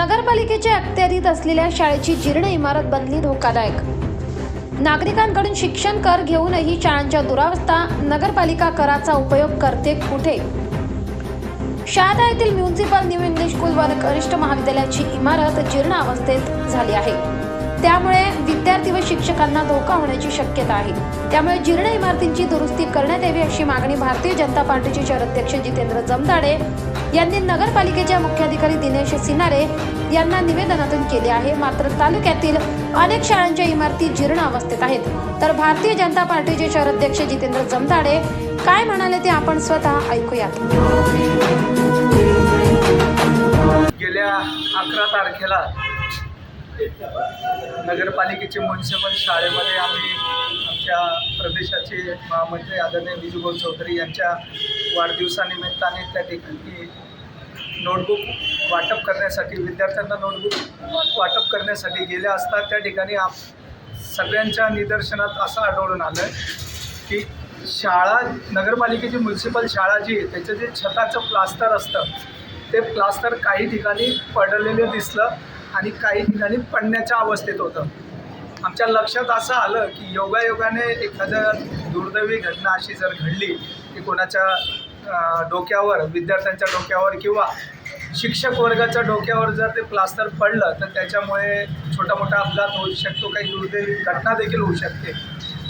नगरपालिकेच्या अखत्यारीत असलेल्या शाळेची जीर्ण इमारत बनली धोकादायक. नागरिकांकडून शिक्षण कर घेऊनही शाळांच्या दुरावस्था नगरपालिका कराचा उपयोग करते कुठे? शहादा येथील म्युन्सिपल न्यू इंग्लिश स्कूल व कनिष्ठ महाविद्यालयाची इमारत जीर्ण अवस्थेत झाली आहे. त्यामुळे विद्यार्थी व शिक्षकांना धोका होण्याची शक्यता आहे. त्यामुळे जीर्ण इमारतींची दुरुस्ती करण्यात यावी अशी मागणी भारतीय जनता पार्टीचे शहराध्यक्ष जितेंद्र जमदाडे यांनी नगरपालिकेच्या मुख्याधिकारी दिनेश सिनारे यांना निवेदनातून केले आहे. मात्र तालुक्यातील अनेक शाळांच्या इमारती जीर्ण अवस्थेत आहेत. तर भारतीय जनता पार्टीचे शहराध्यक्ष जितेंद्र जमदाडे काय म्हणाले ते आपण स्वतः ऐकूयात. गेल्या अकरा तारखेला नगरपालिकेचे म्युन्सिपल शाळेमध्ये आम्ही आमच्या प्रदेशाचे महामंत्री आदरणीय विजूभाऊ चौधरी यांच्या वाढदिवसानिमित्ताने त्या ठिकाणी नोटबुक वाटप करण्यासाठी विद्यार्थ्यांना नोटबुक वाटप करण्यासाठी गेले असता त्या ठिकाणी आप सगळ्यांच्या निदर्शनात असं आढळून आलं की शाळा नगरपालिकेची म्युन्सिपल शाळा जी आहे त्याचं जे छताचं प्लास्टर असतं ते प्लास्टर काही ठिकाणी पडलेलं दिसलं. आणि काही ठिकाणी पडण्याच्या अवस्थेत होतं. आमच्या लक्षात असं आलं की योगायोगाने एखादं दुर्दैवी घटना अशी जर घडली की कोणाच्या डोक्यावर विद्यार्थ्यांच्या डोक्यावर किंवा शिक्षक वर्गाच्या डोक्यावर जर ते प्लास्टर पडलं तर त्याच्यामुळे छोटा मोठा अपघात होऊ शकतो काही दुर्दैवी घटना देखील होऊ शकते.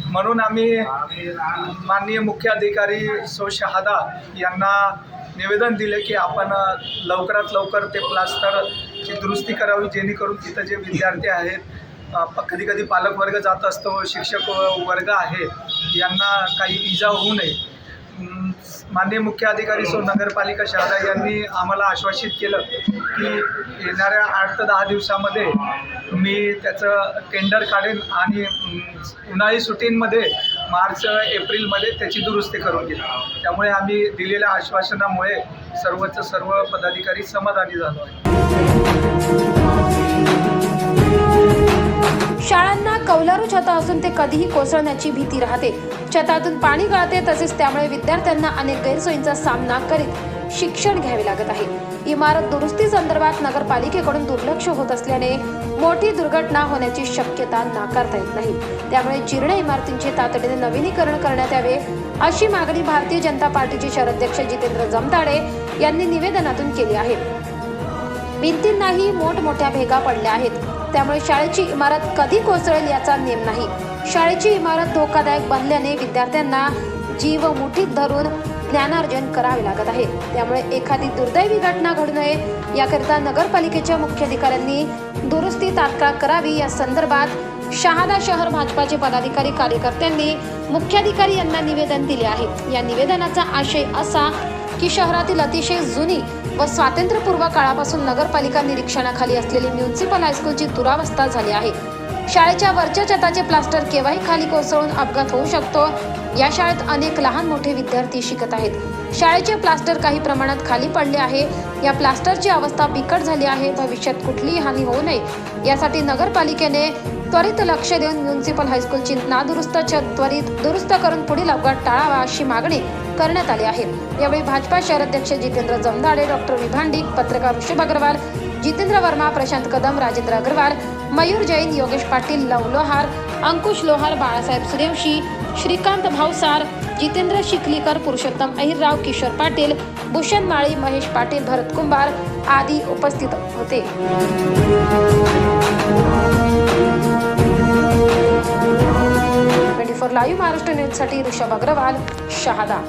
म्हणून आम्ही माननीय मुख्य अधिकारी सो शहादा यांना निवेदन दिले की आपण लवकरात लवकर ते प्लास्टरची दुरुस्ती करावी जेणेकरून तिथं जे विद्यार्थी आहेत कधी कधी पालक वर्ग जात असतो शिक्षक वर्ग आहे यांना काही इजा होऊ नये. माननीय मुख्य अधिकारी सो नगरपालिका शहादा यांनी आम्हाला आश्वासित केलं की येणाऱ्या आठ ते दहा दिवसामध्ये मी त्याचं टेंडर काढेन आणि उन्हाळी सुट्टींमध्ये मार्च एप्रिलमध्ये त्याची दुरुस्ती करून दिली त्यामुळे आम्ही दिलेल्या आश्वासनामुळे सर्वच सर्व पदाधिकारी समाधानी झालो आहे. शाळांना कौलारू छता असून ते कधीही कोसळण्याची भीती राहते. छतातून पाणी गळते तसेच त्यामुळे विद्यार्थ्यांना अनेक गैरसोयींचा सामना करीत शिक्षण घ्यावे लागत आहे. इमारत दुरुस्ती संदर्भात नगरपालिकेकडून दुर्लक्ष होत असल्याने मोठी दुर्घटना होण्याची शक्यता नाकारता येत नाही. त्यामुळे जीर्ण इमारतींचे तातडीने नवीनीकरण करण्यात यावे अशी मागणी भारतीय जनता पार्टीचे शहराध्यक्ष जितेंद्र जमताडे यांनी निवेदनातून केली आहे. भिंतींनाही मोठमोठ्या भेगा पडल्या आहेत. त्यामुळे शाळेची इमारत कधी कोसळेल याचा नेम नाही. शाळेची इमारत धोकादायक बनल्याने विद्यार्थ्यांना जीव मुठीत धरून ज्ञानार्जन करावे लागत आहे. त्यामुळे एखादी दुर्दैवी घटना घडू नये याकरिता नगरपालिकेच्या मुख्याधिकाऱ्यांनी दुरुस्ती तात्काळ करावी. या संदर्भात शहादा शहर भाजपाचे पदाधिकारी कार्यकर्त्यांनी मुख्याधिकारी यांना निवेदन दिले आहे. या निवेदनाचा आशय असा की शहरातील अतिशय जुनी व स्वातंत्र्यपूर्व काळापासून नगरपालिका निरीक्षणाखाली असलेली म्युन्सिपल हायस्कूलची दुरावस्था झाली आहे. शाळेच्या वरच्या छताचे प्लास्टर केव्हाही खाली कोसळून अपघात होऊ शकतो या शाळेत अनेक लहान मोठे विद्यार्थी शिकत आहेत. शाळेचे प्लास्टर काही प्रमाणात खाली पडले आहे. या प्लास्टरची अवस्था बिकट झाली आहे. भविष्यात कुठलीही हानी होऊ नये. यासाठी नगरपालिकेने त्वरित लक्ष देऊन म्युन्सिपल हायस्कूलची नादुरुस्त छत त्वरित दुरुस्त करून पुढील अपघात टाळावा अशी मागणी करण्यात आली आहे. यावेळी भाजपा शहराध्यक्ष जितेंद्र जमदाडे डॉक्टर विभांडिक पत्रकार ऋषभ अग्रवाल जितेंद्र वर्मा प्रशांत कदम राजेंद्र अग्रवाल मयूर जैन योगेश पाटील लव लोहार अंकुश लोहार बाळासाहेब सूर्यवंशी श्रीकांत भावसार जितेंद्र शिकलीकर पुरुषोत्तम अहिरराव किशोर पाटील भूषण माळी महेश पाटील भरत कुंभार आदी उपस्थित होते. ट्वेंटी फोर लाईव्ह महाराष्ट्र न्यूजसाठी ऋषभ अग्रवाल शहादा.